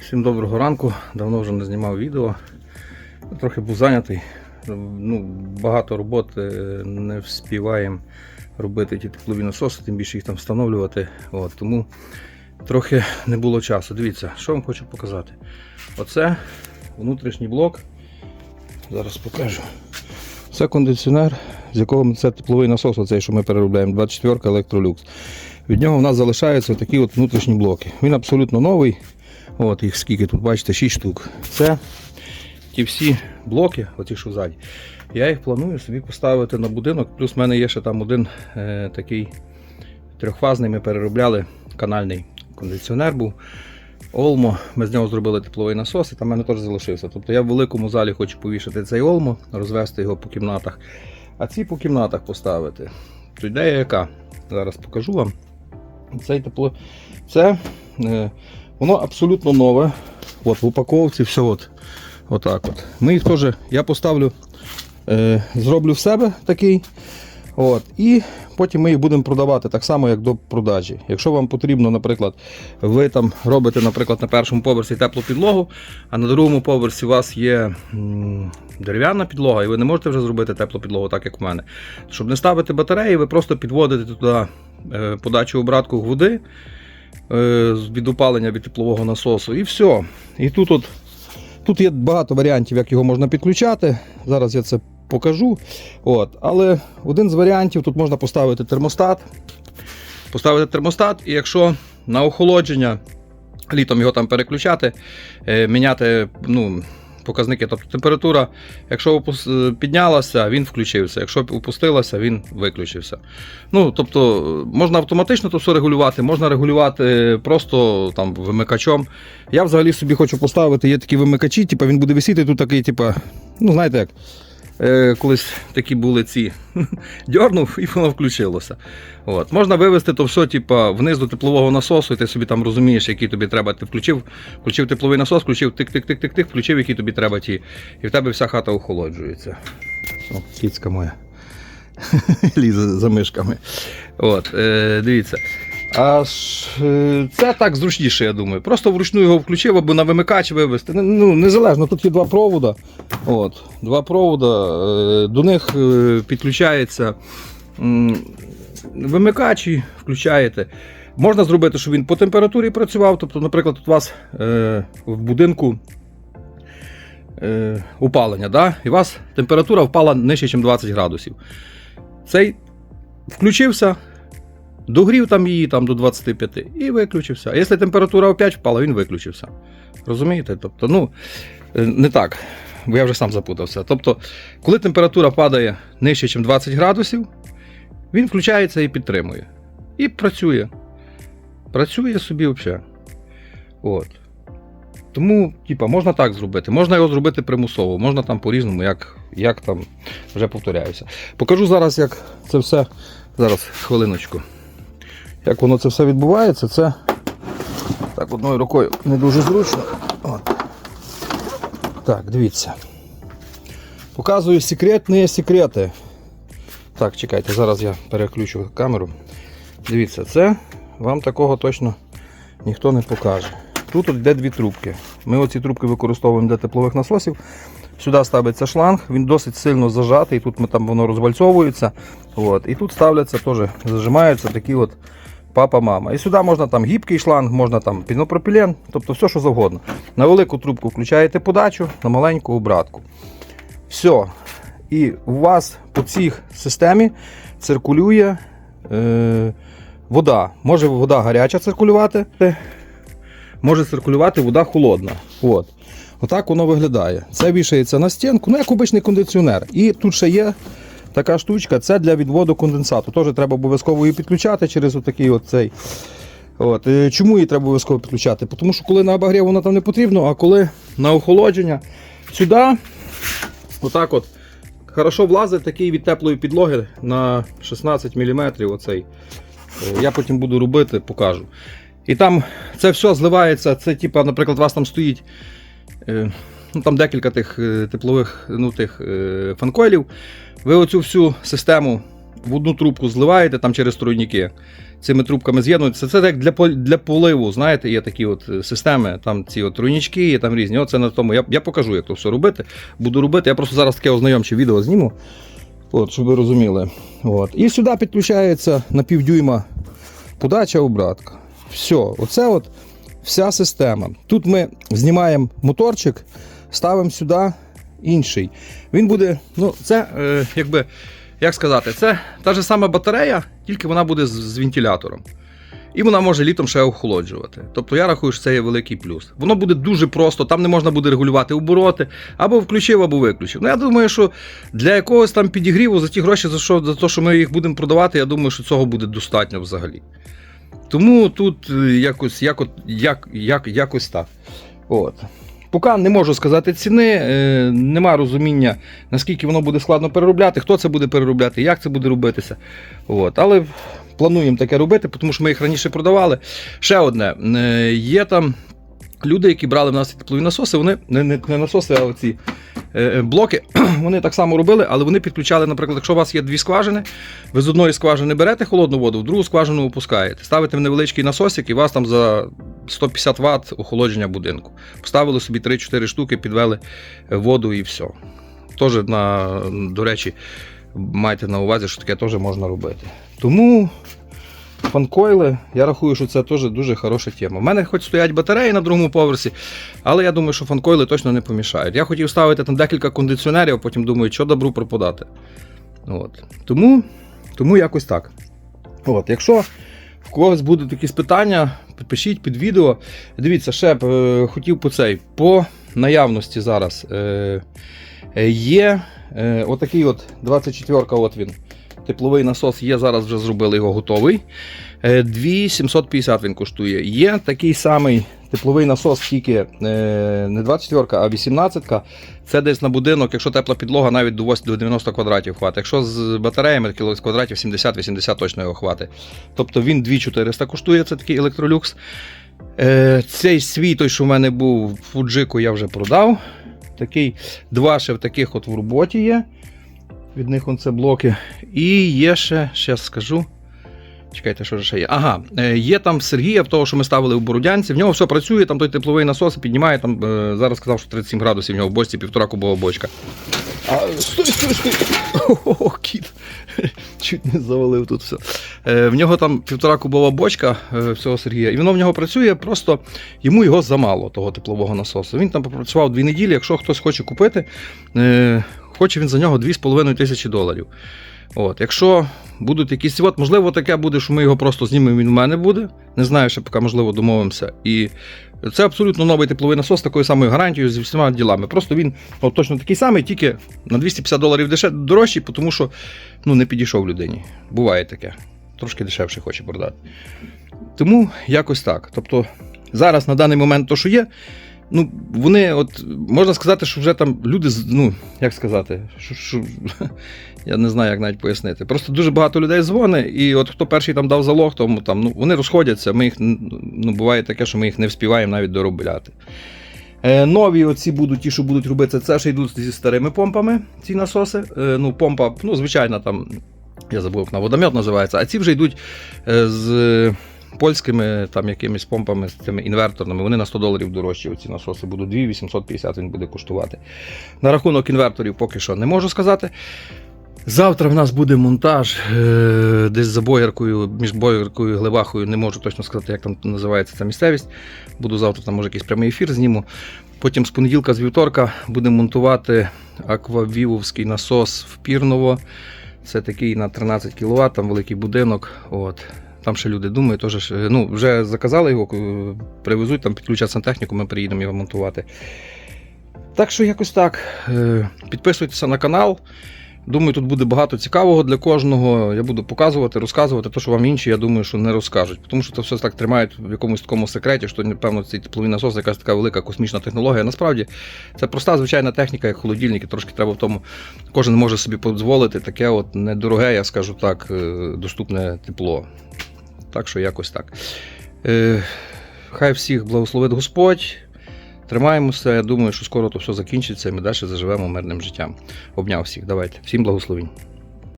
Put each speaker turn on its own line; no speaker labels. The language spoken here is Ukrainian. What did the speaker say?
Всім доброго ранку. Давно вже не знімав відео. Трохи був зайнятий. Ну, багато роботи не вспіваємо робити ті теплові насоси, тим більше їх там встановлювати. От, тому трохи не було часу. Дивіться, що вам хочу показати. Оце внутрішній блок. Зараз покажу. Це кондиціонер, з якого це тепловий насос, оцей, що ми переробляємо, 24 Electrolux. Від нього в нас залишаються такі от внутрішні блоки. Він абсолютно новий. От їх скільки тут, бачите, 6 штук. Це ті всі блоки, оті що ззаді. Я їх планую собі поставити на будинок. Плюс в мене є ще там один е, такий трьохфазний. Ми переробляли канальний кондиціонер був. Олмо, ми з нього зробили тепловий насос, і там в мене теж залишився. Тобто я в великому залі хочу повішати цей Олмо, розвести його по кімнатах, а ці по кімнатах поставити. То ідея яка? Зараз покажу вам. Цей тепло... Це е, воно абсолютно нове. От, в упаковці все от, отак от. Ми їх теж, я поставлю, е, зроблю в себе такий. От, і потім ми їх будемо продавати так само, як до продажі. Якщо вам потрібно, наприклад, ви там робите, наприклад, на першому поверсі теплу підлогу, а на другому поверсі у вас є дерев'яна підлога, і ви не можете вже зробити теплу підлогу, так як у мене. Щоб не ставити батареї, ви просто підводите туди е, подачу обратку води від опалення від теплового насосу, і все. І тут, от, тут є багато варіантів, як його можна підключати. Зараз я це покажу. От. Але один з варіантів тут можна поставити термостат. Поставити термостат, і якщо на охолодження літом його там переключати, е, міняти ну, показники, тобто температура, якщо е, піднялася, він включився. Якщо опустилася, він виключився. Ну, тобто, можна автоматично то все регулювати, можна регулювати просто там вимикачом. Я взагалі собі хочу поставити, є такі вимикачі, типу, він буде висіти тут такий, типу, ну знаєте як. Е, колись такі були ці дьорнув і воно включилося. От. Можна вивести то все типу, вниз до теплового насосу, і ти собі там розумієш, який тобі треба. Ти включив, включив тепловий насос, включив тик-тик-тик-тик-тик, включив, які тобі треба ті. І в тебе вся хата охолоджується. О, кіцька моя. Лізе за мишками. От, е, дивіться. А е, це так зручніше, я думаю. Просто вручну його включив або на вимикач вивести. Ну, незалежно, тут є два провода. От, два провода. е, До них е, підключається вимикач і включаєте. Можна зробити, щоб він по температурі працював. Тобто, наприклад, у вас в будинку опалення, да? і у вас температура впала нижче, ніж 20 градусів. Цей включився, догрів там її там, до 25 і виключився. А якщо температура опять впала, він виключився. Розумієте? Тобто, ну, е, не так, бо я вже сам запутався. Тобто, коли температура падає нижче, ніж 20 градусів, він включається і підтримує. І працює. Працює собі взагалі. От. Тому, типа, можна так зробити. Можна його зробити примусово, можна там по-різному, як, як там вже повторяюся. Покажу зараз, як це все. Зараз, хвилиночку. Як воно це все відбувається, це так одною рукою не дуже зручно. От. Так, дивіться. Показую секретні секрети. Так, чекайте, зараз я переключу камеру. Дивіться, це вам такого точно ніхто не покаже. Тут йде дві трубки. Ми оці трубки використовуємо для теплових насосів. Сюди ставиться шланг, він досить сильно зажатий, тут ми, там воно розвальцовується. От. І тут ставляться теж, зажимаються такі от папа-мама. І сюди можна там гібкий шланг, можна там пінопропілен, тобто все, що завгодно. На велику трубку включаєте подачу, на маленьку обратку. Все. І у вас по цій системі циркулює е, вода. Може вода гаряча циркулювати, може циркулювати вода холодна. От. Отак воно виглядає. Це вішається на стінку, ну як обичний кондиціонер. І тут ще є така штучка, це для відводу конденсату. Теж треба обов'язково її підключати через отакий от. От. е, Чому її треба обов'язково підключати? Тому що коли на обогрів воно там не потрібно, а коли на охолодження, сюди, отак от, хорошо влазить такий від теплої підлоги на 16 мм. Оцей. Е, Я потім буду робити, покажу. І там це все зливається. Це, типа, наприклад, у вас там стоїть е, ну, там декілька тих е, теплових ну, тих, е, фанкойлів. Ви оцю всю систему в одну трубку зливаєте там через тройники. Цими трубками з'єднується. Це як для, для поливу, знаєте, є такі от е, системи, там ці от тройнички, є там різні. Оце на тому. Я, я покажу, як то все робити. Буду робити. Я просто зараз таке ознайомче відео зніму, от, щоб ви розуміли. От. І сюди підключається на півдюйма подача обратка. Все, оце от вся система. Тут ми знімаємо моторчик, ставимо сюди інший. Він буде, ну, це е, якби, як сказати, це та ж сама батарея, тільки вона буде з, з вентилятором. І вона може літом ще охолоджувати. Тобто я рахую, що це є великий плюс. Воно буде дуже просто, там не можна буде регулювати обороти, або включив, або виключив. Ну я думаю, що для якогось там підігріву за ті гроші, за що за те, що ми їх будемо продавати, я думаю, що цього буде достатньо взагалі. Тому тут е, якось, як, як, як, якось так. От. Поки не можу сказати ціни, е, нема розуміння, наскільки воно буде складно переробляти, хто це буде переробляти, як це буде робитися. От. Але плануємо таке робити, тому що ми їх раніше продавали. Ще одне, е, є там люди, які брали в нас теплові насоси, вони не, не, не насоси, а оці е, блоки, вони так само робили, але вони підключали, наприклад, якщо у вас є дві скважини, ви з одної скважини берете холодну воду, в другу скважину опускаєте. Ставите в невеличкий насосик і у вас там за 150 Вт охолодження будинку. Поставили собі 3-4 штуки, підвели воду і все. Теж, на, до речі, майте на увазі, що таке теж можна робити. Тому фанкойли, я рахую, що це теж дуже хороша тема. У мене хоч стоять батареї на другому поверсі, але я думаю, що фанкойли точно не помішають. Я хотів ставити там декілька кондиціонерів, а потім думаю, що добру пропадати. От. Тому, тому якось так. От, якщо в когось будуть якісь питання, пишіть під відео. Дивіться, ще б е, хотів по цей. По наявності зараз е, е, є е, отакий от 24-ка, от він. Тепловий насос є, зараз вже зробили його готовий. Е, 2750 він коштує. Є такий самий тепловий насос, тільки е, не 24, а 18. Це десь на будинок, якщо тепла підлога, навіть до 8 до 90 квадратів хватить. Якщо з батареями, то квадратів 70-80 точно його хватить. Тобто він 2400 коштує, це такий електролюкс. Е, цей свій, той, що в мене був в Фуджику, я вже продав. Такий два ще в таких от в роботі є. Від них он це блоки. І є ще, зараз скажу. Чекайте, що ж ще є. Ага, е, є там Сергія, в того, що ми ставили в Бородянці. В нього все працює, там той тепловий насос піднімає, там е, зараз сказав, що 37 градусів в нього в бочці півтора кубова бочка. А, стой, стой, стой. О, кіт. Чуть не завалив тут все. Е, в нього там півтора кубова бочка е, всього Сергія, і воно в нього працює, просто йому його замало, того теплового насосу. Він там попрацював дві неділі. Якщо хтось хоче купити, е, хоче він за нього 2,5 тисячі доларів. От, якщо будуть якісь, от, можливо, таке буде, що ми його просто знімемо, він у мене буде. Не знаю, ще поки можливо домовимося. І це абсолютно новий тепловий насос з такою самою гарантією зі всіма ділами. Просто він от, точно такий самий, тільки на 250 доларів дорожчий, тому що ну, не підійшов людині. Буває таке. Трошки дешевше хоче продати. Тому якось так. Тобто, зараз на даний момент то, що є, ну, вони, от, можна сказати, що вже там люди, ну, як сказати, що, що, я не знаю, як навіть пояснити. Просто дуже багато людей дзвонить, і от хто перший там дав залог, тому там, ну, вони розходяться. Ми їх, ну, буває таке, що ми їх не вспіваємо навіть доробляти. Е, нові оці будуть ті, що будуть робити, це ще йдуть зі старими помпами, ці насоси. Е, ну, помпа, ну, звичайна там, я забув, на водомет називається, а ці вже йдуть е, з польськими там якимись помпами, з цими інверторними. Вони на 100 доларів дорожчі. Оці насоси будуть 2 850 він буде коштувати. На рахунок інверторів поки що не можу сказати. Завтра в нас буде монтаж е, десь за бояркою, між бояркою і Глибахою. Не можу точно сказати, як там називається ця місцевість. Буду завтра там може якийсь прямий ефір зніму. Потім з понеділка, з вівторка будемо монтувати аквавівовський насос в Пірново. Це такий на 13 кВт, там великий будинок. От. Там ще люди думають, теж, е, ну, вже заказали його, е, привезуть, там підключать сантехніку, ми приїдемо його монтувати. Так що якось так. Е, Підписуйтеся на канал. Думаю, тут буде багато цікавого для кожного. Я буду показувати, розказувати те, що вам інші, я думаю, що не розкажуть. Тому що це все так тримають в якомусь такому секреті, що, напевно, цей тепловий насос якась така велика космічна технологія. Насправді це проста звичайна техніка, як холодильники. Трошки треба в тому, кожен може собі дозволити таке от недороге, я скажу так, доступне тепло. Так що якось так. Е, Хай всіх благословить Господь. Тримаємося. Я думаю, що скоро то все закінчиться, і ми далі заживемо мирним життям. Обняв всіх. Давайте. Всім благословень.